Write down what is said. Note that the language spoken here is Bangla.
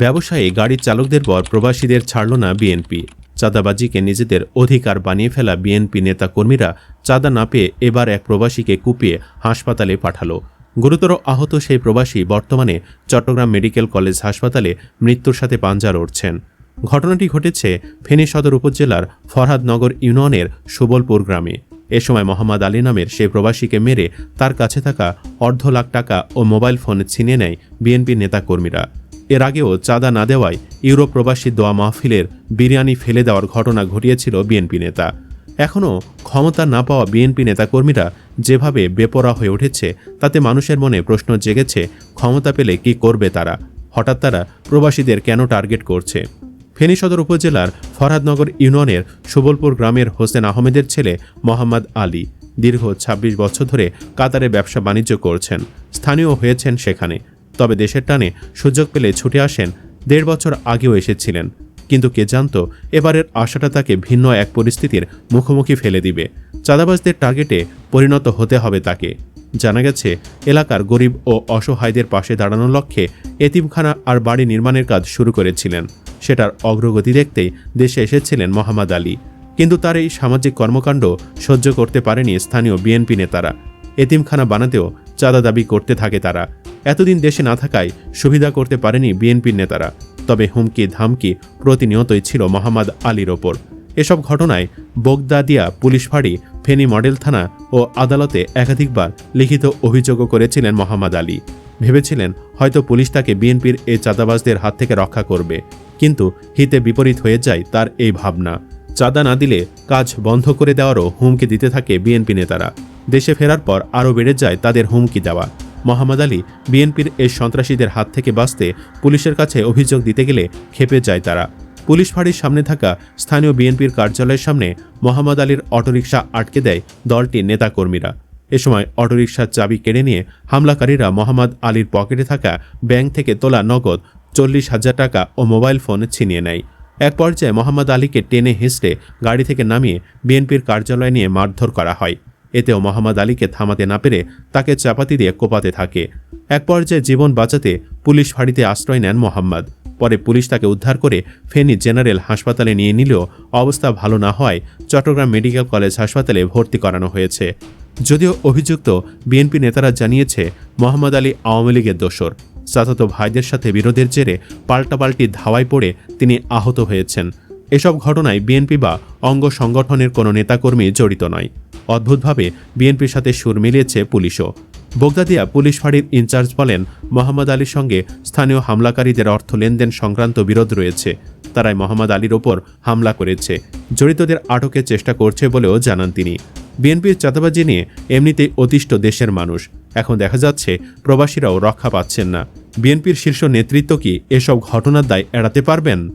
ব্যবসায়ী গাড়ির চালকদের পর প্রবাসীদের ছাড়ল না বিএনপি। চাঁদাবাজিকে নিজেদের অধিকার বানিয়ে ফেলা বিএনপি নেতাকর্মীরা চাঁদা না পেয়ে এবার এক প্রবাসীকে কুপিয়ে হাসপাতালে পাঠালো। গুরুতর আহত সেই প্রবাসী বর্তমানে চট্টগ্রাম মেডিকেল কলেজ হাসপাতালে মৃত্যুর সাথে পাঞ্জা লড়ছেন ঘটনাটি ঘটেছে ফেনী সদর উপজেলার ফরহাদনগর ইউনিয়নের সুবলপুর গ্রামে। এ সময় মোহাম্মদ আলী নামের সেই প্রবাসীকে মেরে তার কাছে থাকা অর্ধ লাখ টাকা ও মোবাইল ফোন ছিনিয়ে নেয় বিএনপির নেতাকর্মীরা। এর আগেও চাঁদা না দেওয়ায় ইউরোপ প্রবাসী দোয়া মাহফিলের বিরিয়ানি ফেলে দেওয়ার ঘটনা ঘটিয়েছিল বিএনপি নেতা। এখনও ক্ষমতা না পাওয়া বিএনপি নেতাকর্মীরা যেভাবে বেপরা হয়ে উঠেছে, তাতে মানুষের মনে প্রশ্ন জেগেছে, ক্ষমতা পেলে কি করবে তারা? হঠাৎ তারা প্রবাসীদের কেন টার্গেট করছে? ফেনী সদর উপজেলার ফরহাদনগর ইউনিয়নের সুবলপুর গ্রামের হোসেন আহমেদের ছেলে মোহাম্মদ আলী দীর্ঘ ২৬ বছর ধরে কাতারে ব্যবসা বাণিজ্য করছেন। স্থানীয় হয়েছেন সেখানে। তবে দেশের টানে সুযোগ পেলে ছুটে আসেন, দেড় বছর আগেও এসেছিলেন। কিন্তু কে জানত, এবারের আশাটা তাকে ভিন্ন এক পরিস্থিতির মুখোমুখি ফেলে দিবে। চাঁদাবাজদের টার্গেটে পরিণত হতে হবে তাকে। জানা গেছে, এলাকার গরিব ও অসহায়দের পাশে দাঁড়ানোর লক্ষ্যে এতিমখানা আর বাড়ি নির্মাণের কাজ শুরু করেছিলেন। সেটার অগ্রগতি দেখতেই দেশে এসেছিলেন মোহাম্মদ আলী। কিন্তু তার এই সামাজিক কর্মকাণ্ড সহ্য করতে পারেনি স্থানীয় বিএনপি নেতারা। এতিমখানা বানাতেও চাঁদা দাবি করতে থাকে তারা। এতদিন দেশে না থাকায় সুবিধা করতে পারেনি বিএনপির নেতারা। তবে হুমকি, ধামকি প্রতিনিয়তই ছিল মোহাম্মদ আলীর ওপর। এসব ঘটনায় বোগদাদিয়া পুলিশ ফাঁড়ি, ফেনী মডেল থানা ও আদালতে একাধিকবার লিখিত অভিযোগও করেছিলেন মোহাম্মদ আলী। ভেবেছিলেন হয়তো পুলিশ তাকে বিএনপির এই চাঁদাবাজদের হাত থেকে রক্ষা করবে। কিন্তু হিতে বিপরীত হয়ে যায় তার এই ভাবনা। চাঁদা না দিলে কাজ বন্ধ করে দেওয়ারও হুমকি দিতে থাকে বিএনপি নেতারা। দেশে ফেরার পর আরও বেড়ে যায় তাদের হুমকি দেওয়া। মোহাম্মদ আলী বিএনপির এই সন্ত্রাসীদের হাত থেকে বাঁচতে পুলিশের কাছে অভিযোগ দিতে গেলে খেপে যায় তারা। পুলিশ ফাঁড়ির সামনে থাকা স্থানীয় বিএনপির কার্যালয়ের সামনে মোহাম্মদ আলীর অটোরিকশা আটকে দেয় দলটির নেতাকর্মীরা। এ সময় অটোরিকশার চাবি কেড়ে নিয়ে হামলাকারীরা মোহাম্মদ আলীর পকেটে থাকা ব্যাংক থেকে তোলা নগদ চল্লিশ হাজার টাকা ও মোবাইল ফোন ছিনিয়ে নেয়। এক পর্যায়ে মোহাম্মদ আলীকে টেনে হেঁচড়ে গাড়ি থেকে নামিয়ে বিএনপির কার্যালয় নিয়ে মারধর করা হয়। এতেও মোহাম্মদ আলীকে থামাতে না পেরে তাকে চাপাতি দিয়ে কোপাতে থাকে। এক পর্যায়ে জীবন বাঁচাতে পুলিশ ফাঁড়িতে আশ্রয় নেন মোহাম্মদ। পরে পুলিশ তাকে উদ্ধার করে ফেনী জেনারেল হাসপাতালে নিয়ে নিলেও অবস্থা ভালো না হওয়ায় চট্টগ্রাম মেডিকেল কলেজ হাসপাতালে ভর্তি করানো হয়েছে। যদিও অভিযুক্ত বিএনপি নেতারা জানিয়েছে, মোহাম্মদ আলী আওয়ামী লীগের দোসর চাচাতো ভাইদের সাথে বিরোধের জেরে পাল্টাপাল্টি ধাওয়ায় পড়ে তিনি আহত হয়েছেন। এসব ঘটনায় বিএনপি বা অঙ্গ সংগঠনের কোনো নেতাকর্মী জড়িত নয়। অদ্ভুতভাবে বিএনপির সাথে সুর মিলিয়েছে পুলিশও। বোগদাদিয়া পুলিশ ফাঁড়ির ইনচার্জ বলেন, মোহাম্মদ আলীর সঙ্গে স্থানীয় হামলাকারীদের অর্থ লেনদেন সংক্রান্ত বিরোধ রয়েছে। তারাই মোহাম্মদ আলীর ওপর হামলা করেছে। জড়িতদের আটকের চেষ্টা করছে বলেও জানান তিনি। বিএনপির চাঁদাবাজি নিয়ে এমনিতেই অতিষ্ঠ দেশের মানুষ। এখন দেখা যাচ্ছে প্রবাসীরাও রক্ষা পাচ্ছেন না। বিএনপির শীর্ষ নেতৃত্ব কি এসব ঘটনার দায় এড়াতে পারবেন?